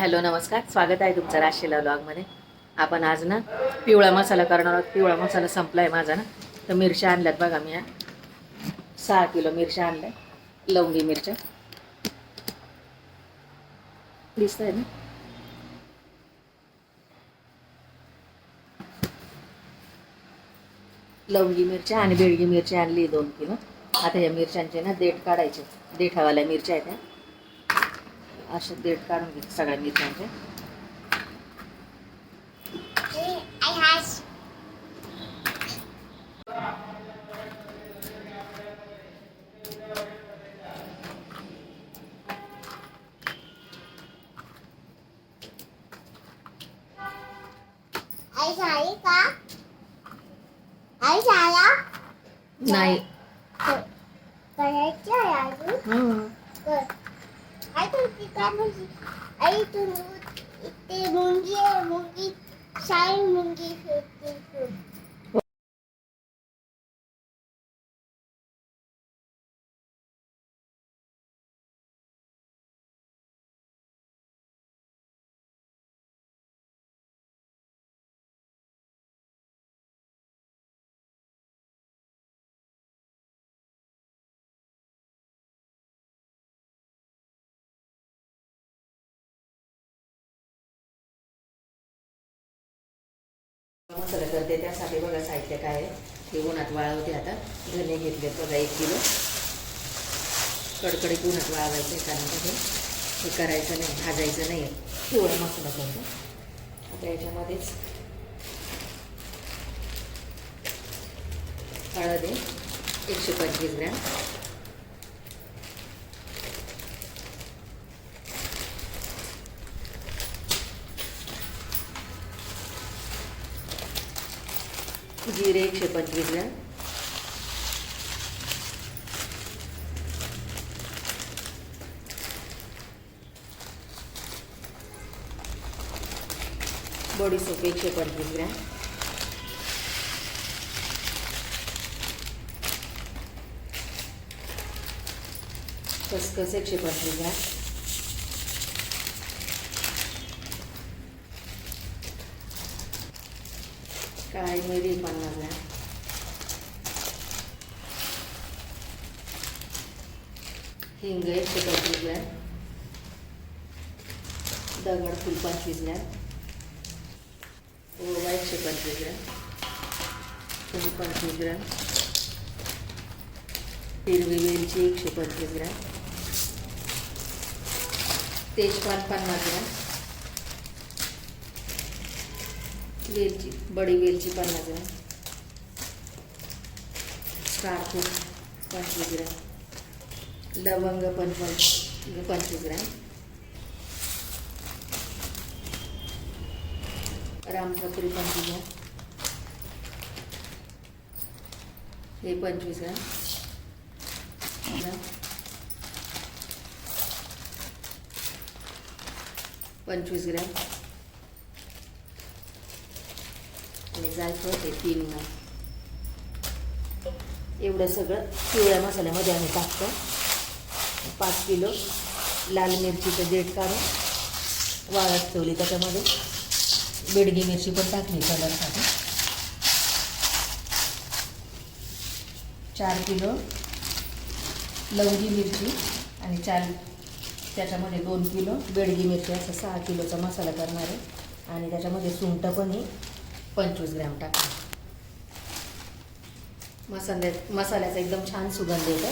Hello नमस्कार. स्वागत आहे तुमचं राशीला ब्लॉगमध्ये आपण आज ना पिवळा मसाला करणार आहोत. पिवळा मसाला संपला आहे माझा ना. तर मिरच्या आणल्यात बघा मी या सहा किलो मिरच्या आणल्या. लवंगी मिरच्या. दिसत आहे ना? लवंगी मिरच्या आणि बेडगी मिरची आणली दोन किलो. आता या मिरच्यांचे ना देठ काढायचे. देठावाल्या मिरच्या आहेत असे देठ काढून घे सगळ्या मिरच्यांचे I has आई झाली का आई झाला नाही करायचं आहे अजून हं. मसाला करते त्यासाठी बघा साहित्य काय आहे. हे उन्हात वाळवते आता. धने घेतले बघा एक किलो. कडकडीत उन्हात वाळवायचे कारण का हे? हे करायचं नाही भाजायचं नाही पिवळा मसाला करतो आता याच्यामध्येच हळद आहे. एकशे पंचवीस ग्रॅम. जिरे एकशे पंचवीस ग्रॅम. बडीसोप एकशे पंचवीस ग्रॅम. खसखस एकशे पंचवीस ग्रॅम. काळी मिरी पन्नास ग्रॅम हिंग एक पंचवीस ग्रॅम दगडफूल पंचवीस ग्रॅम ओवा एकशे पंचवीस ग्रॅम तुम्ही पंचवीस ग्रॅम हिरवी वेलची एकशे पंचवीस ग्रॅम तेजपान पन्नास ग्रॅम वेलची बडी वेलची पन्नास ग्रॅम. स्टारफूट पंचवीस ग्रॅम. लवंग पंचवीस पंचवीस ग्रॅम. रामपत्री पंचवीस ग्रॅम. हे पंचवीस ग्राम ग्रॅम. पंचवीस ग्रॅम. आणि जायफळ हे तीन एवढं सगळं पिवळ्या मसाल्यामध्ये आम्ही टाकतो. पाच किलो लाल मिरचीचं देठ काढून वाळत ठेवली त्याच्यामध्ये. बेडगी मिरची पण टाकली कलरसाठी. चार किलो लवंगी मिरची आणि चार त्याच्यामध्ये दोन किलो बेडगी मिरची असं सहा किलोचा मसाला करणार आहे. आणि त्याच्यामध्ये सुंठ पण ही पंचवीस ग्रॅम टाकणार मसाल्या मसाल्याचा एकदम छान सुगंध येतो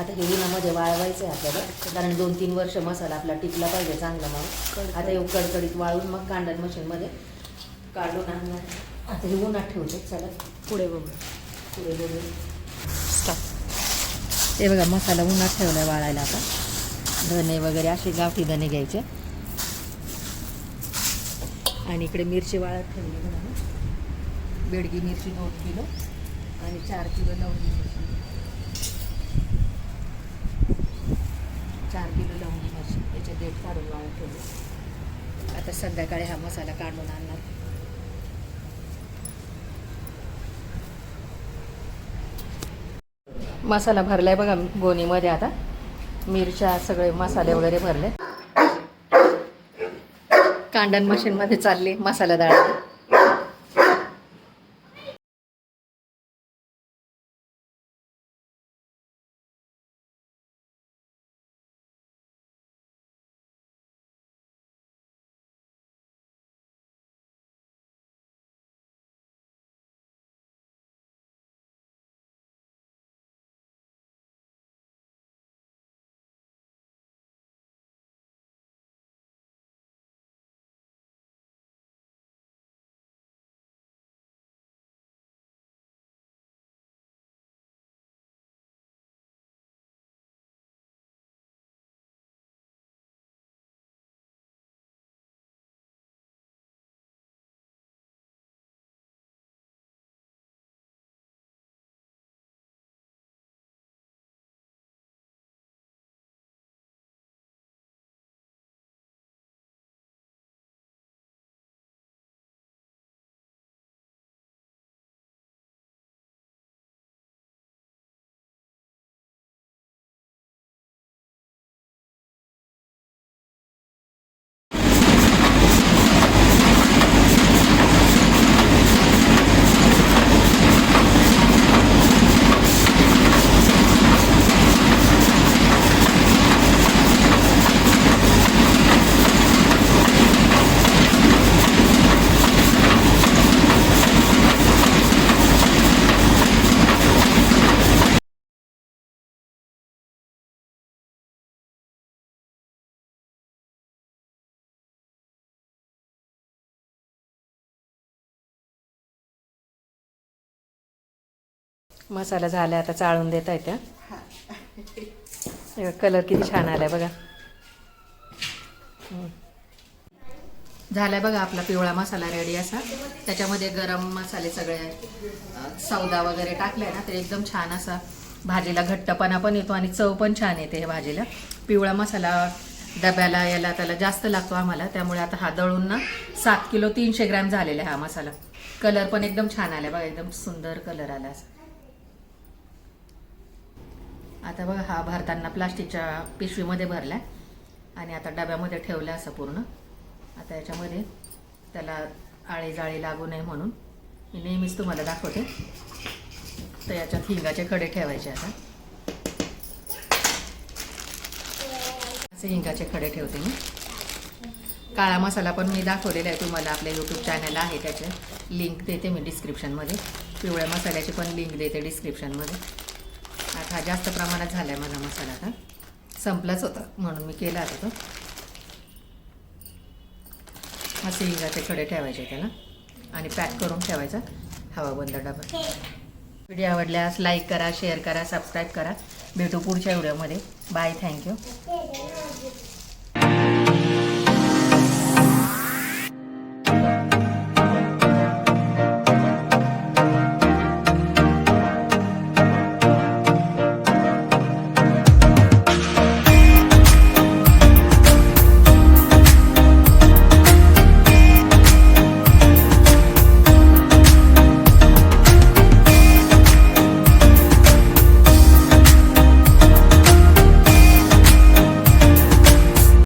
आता हे उन्हामध्ये वाळवायचं आहे आपल्याला. कारण दोन तीन वर्ष मसाला आपला टिकला पाहिजे चांगला मग आता हे कडकडीत वाळून मग कांडण मशीनमध्ये काढून आणणार. आता हे उन्हात ठेवते. चला. पुढे बघू. पुढे बघू. ते बघा मसाला उन्हात ठेवला वाळायला आता. धने वगैरे असे गावठी धने घ्यायचे. आणि इकडे मिरची वाळत ठेवली बघा. बेडगी मिरची दोन किलो आणि चार किलो लवंगी मिरची. चार किलो लवंगी मिरची. त्याचे देठ काढून वाळत ठेवले. आता संध्याकाळी हा मसाला काढून आणणार. मसाला भरलाय बघा गोणीमध्ये आता. मिरच्या सगळे मसाले वगैरे भरले. कांडण मशीनमध्ये चालले मसाला डाळ मसाला झाला आता चाळून देता येत्या कलर किती छान आलाय बघा. झालाय बघा आपला पिवळा मसाला रेडी असा. त्याच्यामध्ये गरम मसाले सगळे सौदा वगैरे टाकले ना तर एकदम छान असा. भाजीला घट्टपणा पण येतो आणि चव पण छान येते हे भाजीला. पिवळा मसाला डब्याला याला त्याला जास्त लागतो आम्हाला. त्यामुळे आता हा दळून ना सात किलो तीनशे ग्रॅम झालेला आहे हा मसाला. कलर पण एकदम छान आला बघा एकदम सुंदर कलर आला असा. आता बघा हा भरताना प्लास्टिकच्या पिशवीमध्ये भरला आणि आता डब्यामध्ये ठेवला असं पूर्ण. आता याच्यामध्ये त्याला आळे जाळे लागू नये म्हणून मी नेहमीच तुम्हाला दाखवते. तर याच्यात हिंगाचे खडे ठेवायचे आता. असे हिंगाचे खडे ठेवते मी. काळा मसाला पण मी दाखवलेला आहे तुम्हाला आपल्या यूट्यूब चॅनल आहे त्याचे. लिंक देते मी डिस्क्रिप्शनमध्ये पिवळ्या मसाल्याची पण लिंक देते डिस्क्रिप्शनमध्ये आता जास्त प्रमाणात झाला आहे माझा मसाला आता. संपलाच होता म्हणून मी केला आता तो. असे हिंगाचे कडे ठेवायचे त्याला. आणि पॅक करून ठेवायचा. हवा बंद डबा व्हिडिओ आवडल्यास लाईक करा शेअर करा सबस्क्राईब करा. भेटू पुढच्या व्हिडिओमध्ये. Bye thank you.